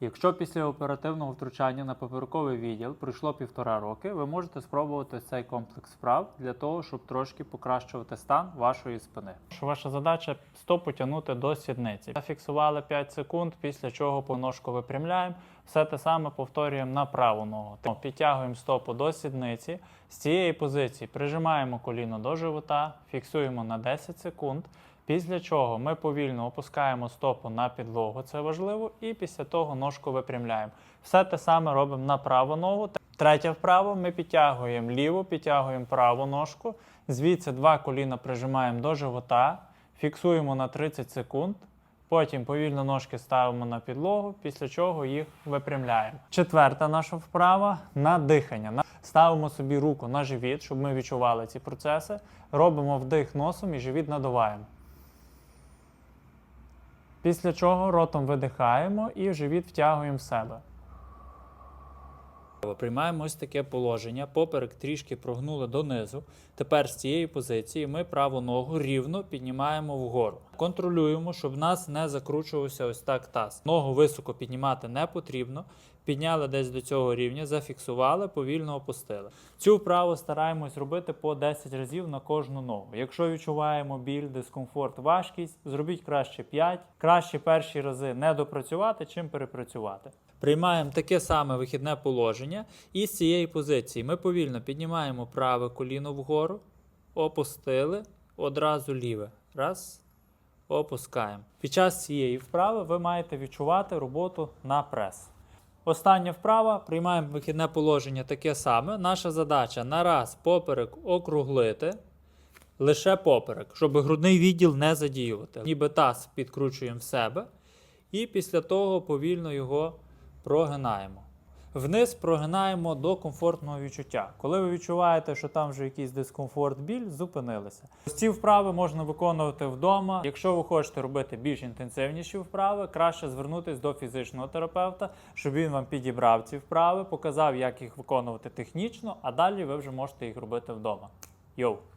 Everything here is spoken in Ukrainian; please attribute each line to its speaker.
Speaker 1: Якщо після оперативного втручання на поперековий відділ пройшло півтора роки, ви можете спробувати цей комплекс вправ для того, щоб трошки покращувати стан вашої спини. Ваша задача стопу тягнути до сідниці. Зафіксували 5 секунд, після чого поножку випрямляємо. Все те саме повторюємо на праву ногу. Підтягуємо стопу до сідниці. З цієї позиції прижимаємо коліно до живота, фіксуємо на 10 секунд. Після чого ми повільно опускаємо стопу на підлогу, це важливо, і після того ножку випрямляємо. Все те саме робимо на праву ногу. Третє вправо ми підтягуємо ліву, підтягуємо праву ножку. Звідси два коліна прижимаємо до живота, фіксуємо на 30 секунд. Потім повільно ножки ставимо на підлогу, після чого їх випрямляємо. Четверта наша вправа на дихання. Ставимо собі руку на живіт, щоб ми відчували ці процеси. Робимо вдих носом і живіт надуваємо. Після чого ротом видихаємо і живіт втягуємо в себе. Приймаємо ось таке положення, поперек трішки прогнули донизу. Тепер з цієї позиції ми праву ногу рівно піднімаємо вгору. Контролюємо, щоб в нас не закручувався ось так таз. Ногу високо піднімати не потрібно. Підняли десь до цього рівня, зафіксували, повільно опустили. Цю вправу стараємось робити по 10 разів на кожну ногу. Якщо відчуваємо біль, дискомфорт, важкість, зробіть краще 5. Краще перші рази не допрацювати, чим перепрацювати. Приймаємо таке саме вихідне положення, і з цієї позиції ми повільно піднімаємо праве коліно вгору, опустили, одразу ліве. Раз, опускаємо. Під час цієї вправи ви маєте відчувати роботу на прес. Остання вправа, приймаємо вихідне положення таке саме. Наша задача на раз поперек округлити, лише поперек, щоб грудний відділ не задіювати. Ніби таз підкручуємо в себе, і після того повільно його прогинаємо. Вниз прогинаємо до комфортного відчуття. Коли ви відчуваєте, що там вже якийсь дискомфорт, біль, зупинилися. Ось Ці вправи можна виконувати вдома. Якщо ви хочете робити більш інтенсивніші вправи, краще звернутися до фізичного терапевта, щоб він вам підібрав ці вправи, показав, як їх виконувати технічно, а далі ви вже можете їх робити вдома. Йоу!